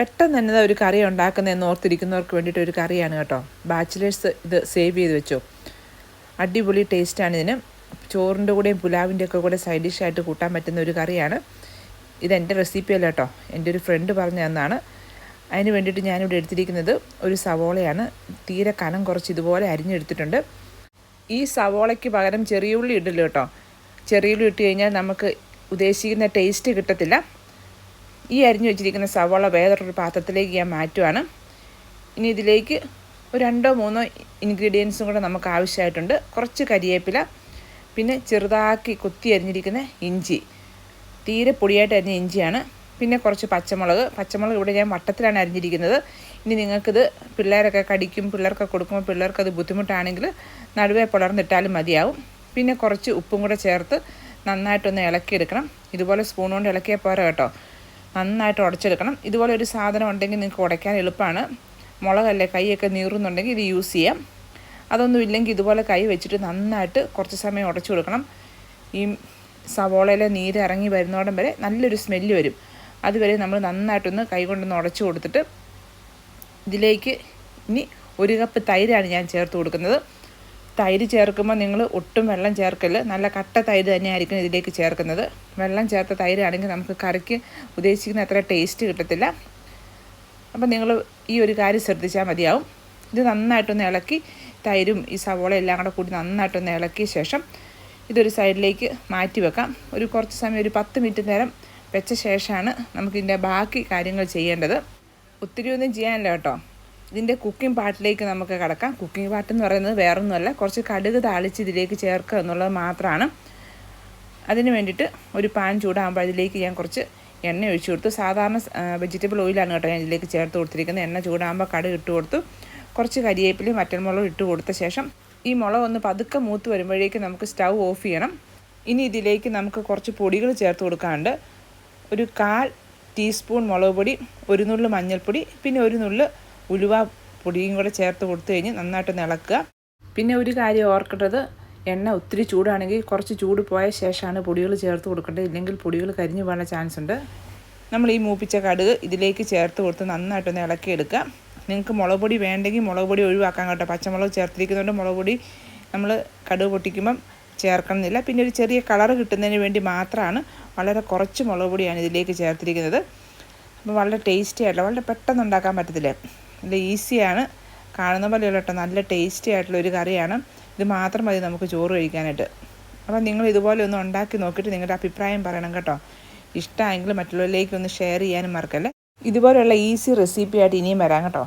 പെട്ടെന്ന് തന്നെ ഒരു കറി ഉണ്ടാക്കുന്നതെന്ന് ഓർത്തിരിക്കുന്നവർക്ക് വേണ്ടിയിട്ട് ഒരു കറിയാണ് കേട്ടോ. ബാച്ചിലേഴ്സ് ഇത് സേവ് ചെയ്ത് വെച്ചോ. അടിപൊളി ടേസ്റ്റാണ് ഇതിന്. ചോറിന്റെ കൂടെയും പുലാവിന്റെ ഒക്കെ കൂടെ സൈഡ് ഡിഷായിട്ട് കൂട്ടാൻ പറ്റുന്ന ഒരു കറിയാണ്. ഇതെന്റെ റെസിപ്പി അല്ല കേട്ടോ. എന്റെ ഒരു ഫ്രണ്ട് പറഞ്ഞു തന്നാണ് അതിന് വേണ്ടിയിട്ട് ഞാനിവിടെ എടുത്തിരിക്കുന്നത് ഒരു സവോളയാണ്. തീരെ കനം കുറച്ച് ഇതുപോലെ അരിഞ്ഞെടുത്തിട്ടുണ്ട്. ഈ സവോളയ്ക്ക് പകരം ചെറിയ ഉള്ളി ഇടില്ല കേട്ടോ. ചെറിയ ഉള്ളി ഇട്ട് കഴിഞ്ഞാൽ നമുക്ക് ഉദ്ദേശിക്കുന്ന ടേസ്റ്റ് കിട്ടത്തില്ല. ഈ അരിഞ്ഞു വെച്ചിരിക്കുന്ന സവോള വേറൊരു പാത്രത്തിലേക്ക് ഞാൻ മാറ്റുവാണ്. ഇനി ഇതിലേക്ക് ഒരു രണ്ടോ മൂന്നോ ഇൻഗ്രീഡിയൻസും കൂടെ നമുക്ക് ആവശ്യമായിട്ടുണ്ട്. കുറച്ച് കരിയേപ്പില പിന്നെ ചെറുതാക്കി കുത്തി അരിഞ്ഞിരിക്കുന്ന ഇഞ്ചി. തീരെ പൊടിയായിട്ട് അരിഞ്ഞ ഇഞ്ചിയാണ്. പിന്നെ കുറച്ച് പച്ചമുളക്. പച്ചമുളക് ഇവിടെ ഞാൻ വട്ടത്തിലാണ് അരിഞ്ഞിരിക്കുന്നത്. ഇനി നിങ്ങൾക്കിത് പിള്ളേരൊക്കെ കടിക്കും പിള്ളേർക്ക് കൊടുക്കുമ്പോൾ പിള്ളേർക്ക് അത് ബുദ്ധിമുട്ടാണെങ്കിൽ നടുവേ പുലർന്നിട്ടാലും മതിയാവും. പിന്നെ കുറച്ച് ഉപ്പും കൂടെ ചേർത്ത് നന്നായിട്ടൊന്ന് ഇളക്കിയെടുക്കണം. ഇതുപോലെ സ്പൂൺ കൊണ്ട് ഇളക്കിയാൽ പോരാ കേട്ടോ. നന്നായിട്ട് ഉടച്ചെടുക്കണം. ഇതുപോലെ ഒരു സാധനം ഉണ്ടെങ്കിൽ നിങ്ങൾക്ക് ഉടയ്ക്കാൻ എളുപ്പമാണ്. മുളകല്ലേ കൈയൊക്കെ നീറുന്നുണ്ടെങ്കിൽ ഇത് യൂസ് ചെയ്യാം. അതൊന്നും ഇല്ലെങ്കിൽ ഇതുപോലെ കൈ വെച്ചിട്ട് നന്നായിട്ട് കുറച്ച് സമയം ഉടച്ചു കൊടുക്കണം. ഈ സവോളയിലെ നീര് ഇറങ്ങി വരുന്നോടം വരെ നല്ലൊരു സ്മെല്ല് വരും. അതുവരെ നമ്മൾ നന്നായിട്ടൊന്ന് കൈ കൊണ്ടൊന്ന് ഉടച്ചു കൊടുത്തിട്ട് ഇതിലേക്ക് ഇനി ഒരു കപ്പ് തൈരാണ് ഞാൻ ചേർത്ത് കൊടുക്കുന്നത്. തൈര് ചേർക്കുമ്പോൾ നിങ്ങൾ ഒട്ടും വെള്ളം ചേർക്കൽ നല്ല കട്ട തൈര് തന്നെയായിരിക്കും ഇതിലേക്ക് ചേർക്കുന്നത്. വെള്ളം ചേർത്ത തൈരാണെങ്കിൽ നമുക്ക് കറിക്ക് ഉദ്ദേശിക്കുന്ന അത്ര ടേസ്റ്റ് കിട്ടത്തില്ല. അപ്പം നിങ്ങൾ ഈ ഒരു കാര്യം ശ്രദ്ധിച്ചാൽ മതിയാവും. ഇത് നന്നായിട്ടൊന്ന് ഇളക്കി തൈരും ഈ സവോള എല്ലാം കൂടെ കൂടി നന്നായിട്ടൊന്ന് ഇളക്കിയ ശേഷം ഇതൊരു സൈഡിലേക്ക് മാറ്റി വെക്കാം. ഒരു കുറച്ച് സമയം ഒരു പത്ത് മിനിറ്റ് നേരം വെച്ച ശേഷമാണ് നമുക്കിതിന്റെ ബാക്കി കാര്യങ്ങൾ ചെയ്യേണ്ടത്. ഒത്തിരി ഒന്നും ചെയ്യാനില്ല കേട്ടോ. ഇതിന്റെ കുക്കിംഗ് പാർട്ടിലേക്ക് നമുക്ക് കിടക്കാം. കുക്കിംഗ് പാർട്ട് എന്ന് പറയുന്നത് വേറൊന്നുമല്ല. കുറച്ച് കടുക് താളിച്ച് ഇതിലേക്ക് ചേർക്കുക എന്നുള്ളത് മാത്രമാണ്. അതിന് വേണ്ടിയിട്ട് ഒരു പാൻ ചൂടാകുമ്പോൾ അതിലേക്ക് ഞാൻ കുറച്ച് എണ്ണ ഒഴിച്ചു കൊടുത്തു. സാധാരണ വെജിറ്റബിൾ ഓയിലാണ് കേട്ടോ ഞാൻ ഇതിലേക്ക് ചേർത്ത് കൊടുത്തിരിക്കുന്നത്. എണ്ണ ചൂടാകുമ്പോൾ കടുക് ഇട്ട് കൊടുത്തു. കുറച്ച് കരിയേപ്പിലും വറ്റൽമുളകും ഇട്ട് കൊടുത്ത ശേഷം ഈ മുളക് ഒന്ന് പതുക്കെ മൂത്ത് വരുമ്പോഴേക്ക് നമുക്ക് സ്റ്റൗ ഓഫ് ചെയ്യണം. ഇനി ഇതിലേക്ക് നമുക്ക് കുറച്ച് പൊടികൾ ചേർത്ത് കൊടുക്കാണ്ട് ഒരു കാൽ ടീസ്പൂൺ മുളക് പൊടി ഒരു നുള്ളു മഞ്ഞൾപ്പൊടി പിന്നെ ഒരു നുള്ളു ഉലുവ പൊടിയും കൂടെ ചേർത്ത് കൊടുത്തു കഴിഞ്ഞ് നന്നായിട്ടൊന്ന് ഇളക്കുക. പിന്നെ ഒരു കാര്യം ഓർക്കേണ്ടത് എണ്ണ ഒത്തിരി ചൂടാണെങ്കിൽ കുറച്ച് ചൂട് പോയ ശേഷമാണ് പൊടികൾ ചേർത്ത് കൊടുക്കേണ്ടത്. ഇല്ലെങ്കിൽ പൊടികൾ കരിഞ്ഞു പോകാൻ ചാൻസ് ഉണ്ട്. നമ്മൾ ഈ മൂപ്പിച്ച കടുക് ഇതിലേക്ക് ചേർത്ത് കൊടുത്ത് നന്നായിട്ടൊന്ന് ഇളക്കിയെടുക്കുക. നിങ്ങൾക്ക് മുളക് പൊടി വേണ്ടെങ്കിൽ മുളക് പൊടി ഒഴിവാക്കാൻ കേട്ടോ. പച്ചമുളക് ചേർത്തിരിക്കുന്നതുകൊണ്ട് മുളക് പൊടി നമ്മൾ കടുക് പൊട്ടിക്കുമ്പം ചേർക്കണമെന്നില്ല. പിന്നെ ഒരു ചെറിയ കളർ കിട്ടുന്നതിന് വേണ്ടി മാത്രമാണ് വളരെ കുറച്ച് മുളക് പൊടിയാണ് ഇതിലേക്ക് ചേർത്തിരിക്കുന്നത്. അപ്പോൾ വളരെ ടേസ്റ്റി ആയിട്ടുള്ള വളരെ പെട്ടെന്ന് ഉണ്ടാക്കാൻ പറ്റത്തില്ലേ. നല്ല ഈസിയാണ്. കാണുന്ന പോലെയുള്ള കേട്ടോ നല്ല ടേസ്റ്റി ആയിട്ടുള്ള ഒരു കറിയാണ്. ഇത് മാത്രം മതി നമുക്ക് ചോറ് കഴിക്കാനായിട്ട്. അപ്പം നിങ്ങൾ ഇതുപോലെ ഒന്ന് ഉണ്ടാക്കി നോക്കിയിട്ട് നിങ്ങളുടെ അഭിപ്രായം പറയണം കേട്ടോ. ഇഷ്ടമായെങ്കിൽ മറ്റുള്ളവരിലേക്ക് ഒന്ന് ഷെയർ ചെയ്യാനും മറക്കല്ലേ? ഇതുപോലെയുള്ള ഈസി റെസിപ്പി ആയിട്ട് ഇനിയും വരാം കേട്ടോ.